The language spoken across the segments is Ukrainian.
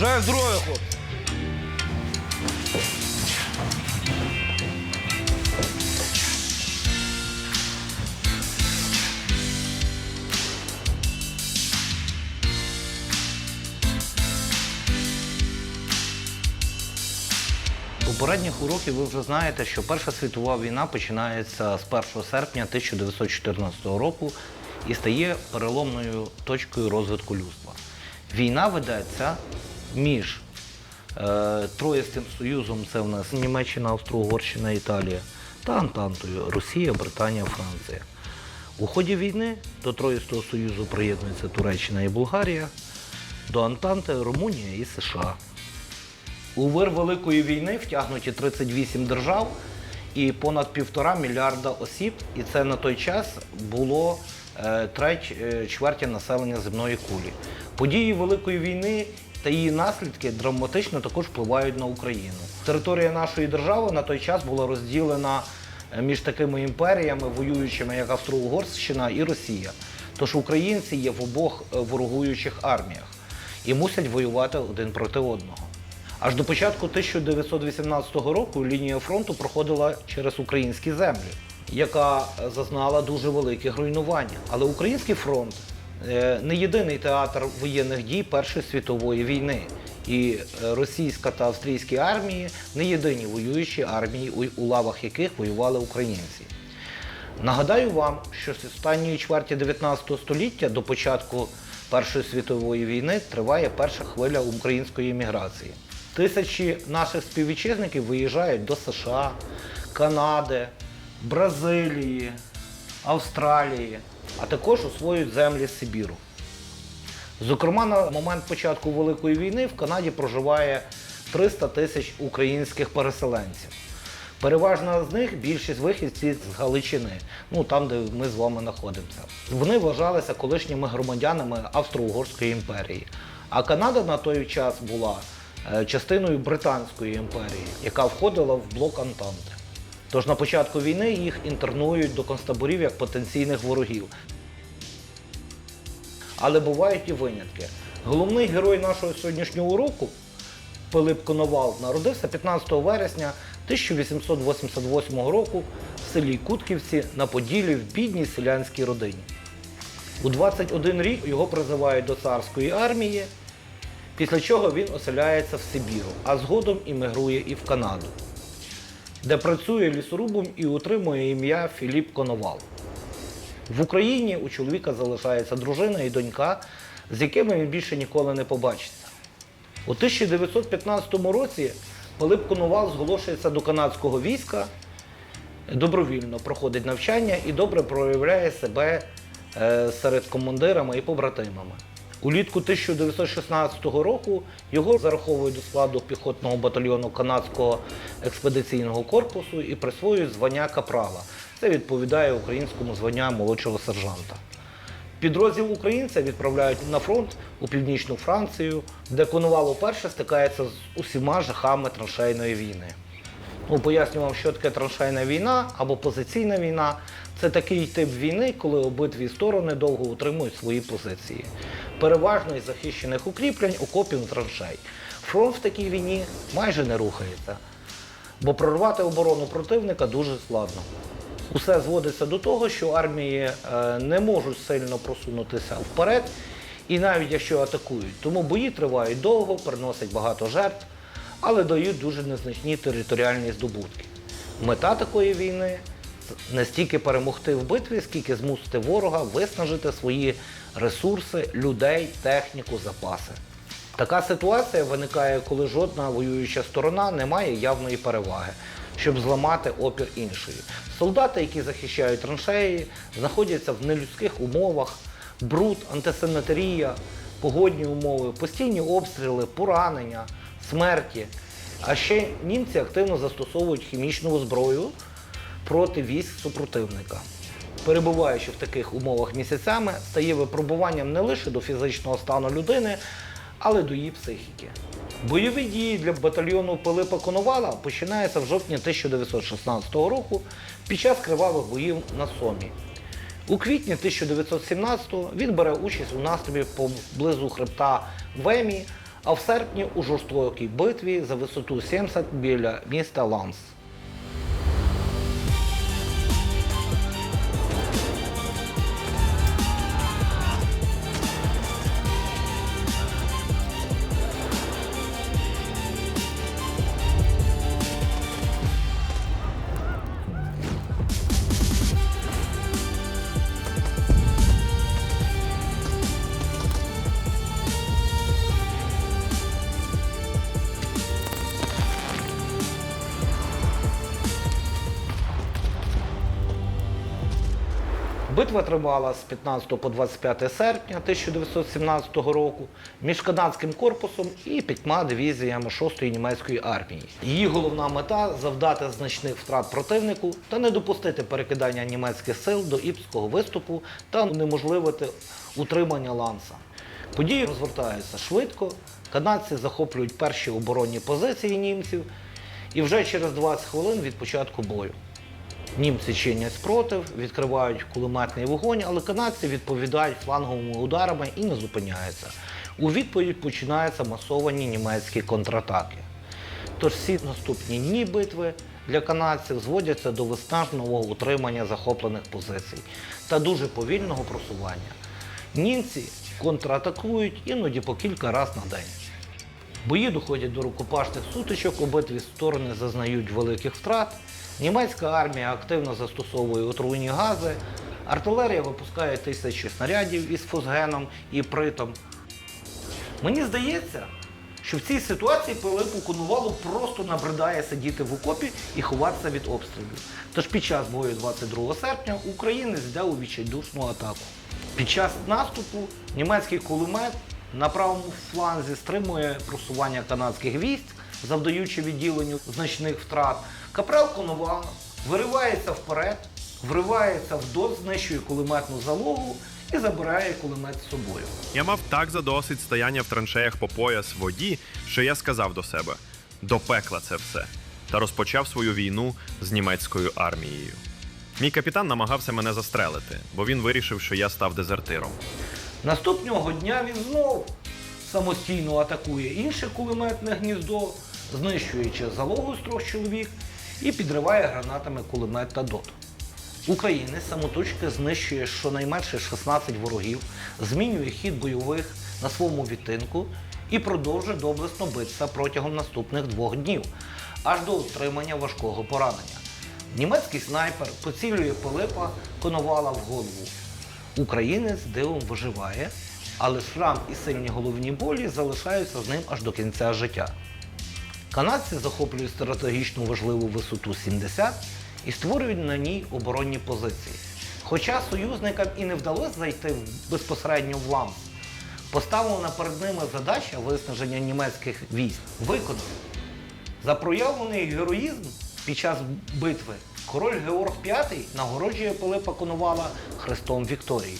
Бажаю здоров'я. З Попередніх уроків ви вже знаєте, що Перша світова війна починається з 1 серпня 1914 року і стає переломною точкою розвитку людства. Війна ведеться між е, Троєстим Союзом, це в нас Німеччина, Австро-Угорщина, Італія, та Антантою Росія, Британія, Франція. У ході війни до Троєстого Союзу приєднуються Туреччина і Болгарія, до Антанти Румунія і США. У вир Великої війни втягнуті 38 держав і понад півтора мільярда осіб. І це на той час було е, треть е, чверті населення земної кулі. Події Великої війни та її наслідки драматично також впливають на Україну. Територія нашої держави на той час була розділена е, між такими імперіями, воюючими як Австро-Угорщина і Росія. Тож українці є в обох е, ворогуючих арміях і мусять воювати один проти одного. Аж до початку 1918 року лінія фронту проходила через українські землі, яка зазнала дуже великих руйнування. Але український фронт е, не єдиний театр воєнних дій Першої світової війни. І е, російська та австрійські армії не єдині воюючі армії, у лавах яких воювали українці. Нагадаю вам, що з останньої чверті 19 століття до початку Першої світової війни триває перша хвиля української еміграції. Тисячі наших співвітчизників виїжджають до США, Канади, Бразилії, Австралії, а також освоюють землі Сибіру. Зокрема, на момент початку Великої війни в Канаді проживає 300 тисяч українських переселенців. Переважна з них більшість вихідців з Галичини, ну там, де ми з вами знаходимося. Вони вважалися колишніми громадянами Австро-Угорської імперії. А Канада на той час була е, частиною Британської імперії, яка входила в блок Антанти. Тож на початку війни їх інтернують до концтаборів як потенційних ворогів. Але бувають і винятки. Головний герой нашого сьогоднішнього уроку Пилип Коновал народився 15 вересня 1888 року в селі Кутківці на Поділлі в бідній селянській родині. У 21 рік його призивають до царської армії, після чого він оселяється в Сибіру, а згодом іммігрує і в Канаду, де працює лісорубом і отримує ім'я Філіп Коновал. В Україні у чоловіка залишається дружина і донька, з якими він більше ніколи не побачиться. У 1915 році Пилип Конувал зголошується до канадського війська, добровільно проходить навчання і добре проявляє себе е, серед командирами і побратимами. Улітку 1916 року його зараховують до складу піхотного батальйону канадського експедиційного корпусу і присвоюють звання капрала. Це відповідає українському звання молодшого сержанта. Підрозділ українця відправляють на фронт у північну Францію, де Коновал уперше стикається з усіма жахами траншейної війни. Ну, поясню вам, що таке траншейна війна або позиційна війна. Це такий тип війни, коли обидві сторони довго утримують свої позиції. Переважно із захищених укріплень, окопів траншей. Фронт в такій війні майже не рухається, бо прорвати оборону противника дуже складно. Усе зводиться до того, що армії е, не можуть сильно просунутися вперед, і навіть якщо атакують. Тому бої тривають довго, приносять багато жертв, але дають дуже незначні територіальні здобутки. Мета такої війни не стільки перемогти в битві, скільки змусити ворога виснажити свої ресурси, людей, техніку, запаси. Така ситуація виникає, коли жодна воююча сторона не має явної переваги, щоб зламати опір іншої. Солдати, які захищають траншеї, знаходяться в нелюдських умовах, бруд, антисанітарія, погодні умови, постійні обстріли, поранення, смерті. А ще німці активно застосовують хімічну зброю проти військ супротивника. Перебуваючи в таких умовах місяцями, стає випробуванням не лише до фізичного стану людини, але до її психіки. Бойові дії для батальйону Пилипа Коновала починаються в жовтні 1916 року під час кривавих боїв на Сомі. У квітні 1917-го він бере участь у наступі поблизу хребта Вемі, а в серпні у жорстокій битві за висоту 70 біля міста Ланс. Битва тривала з 15 по 25 серпня 1917 року між канадським корпусом і п'ятьма дивізіями 6-ї німецької армії. Її головна мета завдати значних втрат противнику та не допустити перекидання німецьких сил до Іпського виступу та унеможливити утримання ланса. Події розвертаються швидко. Канадці захоплюють перші оборонні позиції німців, і вже через 20 хвилин від початку бою. Німці чинять спротив, відкривають кулеметний вогонь, але канадці відповідають фланговими ударами і не зупиняються. У відповідь починаються масовані німецькі контратаки. Тож всі наступні дні битви для канадців зводяться до виснажного утримання захоплених позицій та дуже повільного просування. Німці контратакують іноді по кілька разів на день. Бої доходять до рукопашних сутичок, обидві сторони зазнають великих втрат. Німецька армія активно застосовує отруйні гази, артилерія випускає тисячі снарядів із фосгеном і притом. Мені здається, що в цій ситуації Пилипу Коновалу просто набридає сидіти в окопі і ховатися від обстрілів. Тож під час бою 22 серпня українець йде у відчайдушну атаку. Під час наступу німецький кулемет на правому фланзі стримує просування канадських військ, завдаючи відділенню значних втрат. Капрал Коновал виривається вперед, вривається в дот, знищує кулеметну залогу і забирає кулемет з собою. Я мав так задосить стояння в траншеях по пояс в воді, що я сказав до себе: до пекла це все, та розпочав свою війну з німецькою армією. Мій капітан намагався мене застрелити, бо він вирішив, що я став дезертиром. Наступного дня він знов самостійно атакує інше кулеметне гніздо, знищуючи залогу з трьох чоловік і підриває гранатами кулемет та дот. Українець самотужки знищує щонайменше 16 ворогів, змінює хід бойових на своєму відтинку і продовжує доблесно битися протягом наступних двох днів, аж до отримання важкого поранення. Німецький снайпер поцілює Пилипа Коновала в голову. Українець дивом виживає, але шрам і сильні головні болі залишаються з ним аж до кінця життя. Канадці захоплюють стратегічно важливу висоту 70 і створюють на ній оборонні позиції. Хоча союзникам і не вдалося зайти безпосередньо в Ламс, поставлена перед ними задача виснаження німецьких військ виконана. За проявлений героїзм під час битви король Георг V нагороджує Пилипа Коновала Хрестом Вікторії.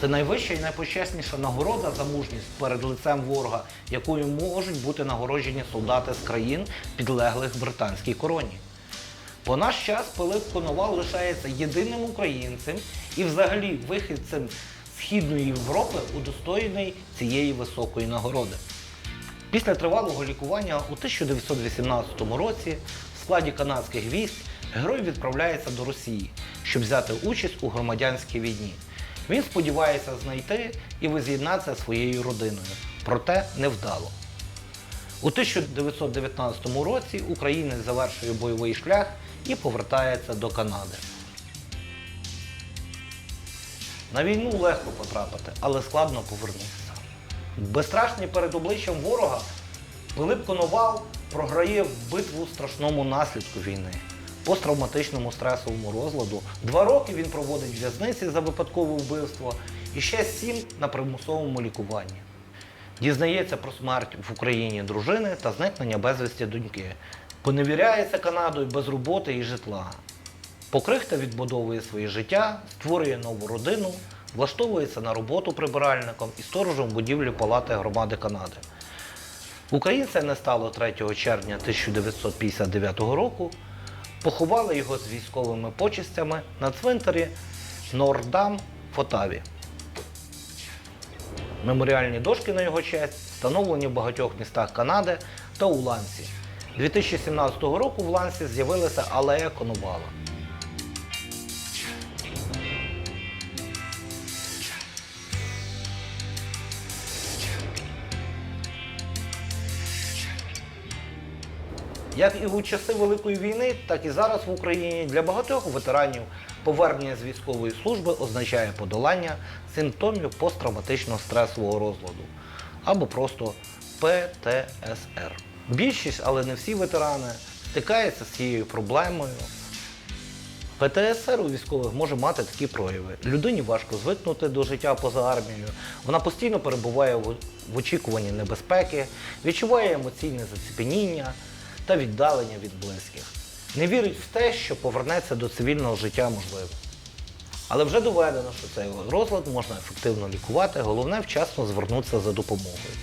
Це найвища і найпочесніша нагорода за мужність перед лицем ворога, якою можуть бути нагороджені солдати з країн, підлеглих британській короні. По наш час Пилип Коновал лишається єдиним українцем і взагалі вихідцем Східної Європи, удостоєний цієї високої нагороди. Після тривалого лікування у 1918 році в складі канадських військ герой відправляється до Росії, щоб взяти участь у громадянській війні. Він сподівається знайти і воз'єднатися своєю родиною, проте невдало. У 1919 році українець завершує бойовий шлях і повертається до Канади. На війну легко потрапити, але складно повернутися. Безстрашний перед обличчям ворога Пилип Коновал програє в битву страшному наслідку війни, посттравматичному стресовому розладу. Два роки він проводить в в'язниці за випадкове вбивство і ще сім на примусовому лікуванні. Дізнається про смерть в Україні дружини та зникнення безвісті доньки. Поневіряється Канадою без роботи і житла. Покрихта відбудовує своє життя, створює нову родину, влаштовується на роботу прибиральником і сторожем будівлі Палати громади Канади. Українця не стало 3 червня 1959 року. Поховали його з військовими почестями на цвинтарі Нордам в Отаві. Меморіальні дошки на його честь встановлені в багатьох містах Канади та у Лансі. 2017 року в Лансі з'явилася алея Коновала. Як і у часи Великої війни, так і зараз в Україні для багатьох ветеранів повернення з військової служби означає подолання симптомів посттравматичного стресового розладу або просто ПТСР. Більшість, але не всі ветерани, стикаються з цією проблемою. ПТСР у військових може мати такі прояви. Людині важко звикнути до життя поза армією. Вона постійно перебуває в очікуванні небезпеки, відчуває емоційне заціпеніння та віддалення від близьких. Не вірить в те, що повернеться до цивільного життя можливо. Але вже доведено, що цей розлад можна ефективно лікувати, головне вчасно звернутися за допомогою.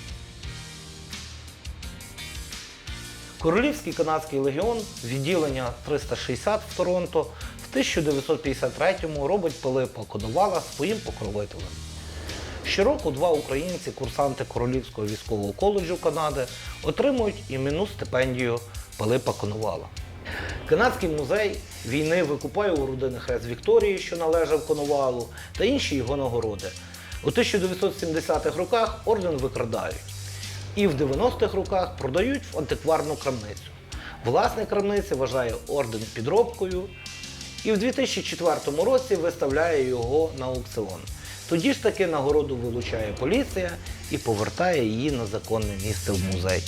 Королівський канадський легіон відділення 360 в Торонто в 1953-му робить Пилипа Коновала своїм покровителем. Щороку два українці, курсанти Королівського військового коледжу Канади, отримують іменну стипендію Пилипа Коновала. Канадський музей війни викупає у родини хрест Вікторії, що належав Коновалу, та інші його нагороди. У 1970-х роках орден викрадають і в 90-х роках продають в антикварну крамницю. Власник крамниці вважає орден підробкою і в 2004 році виставляє його на аукціон. Тоді ж таки нагороду вилучає поліція і повертає її на законне місце в музей.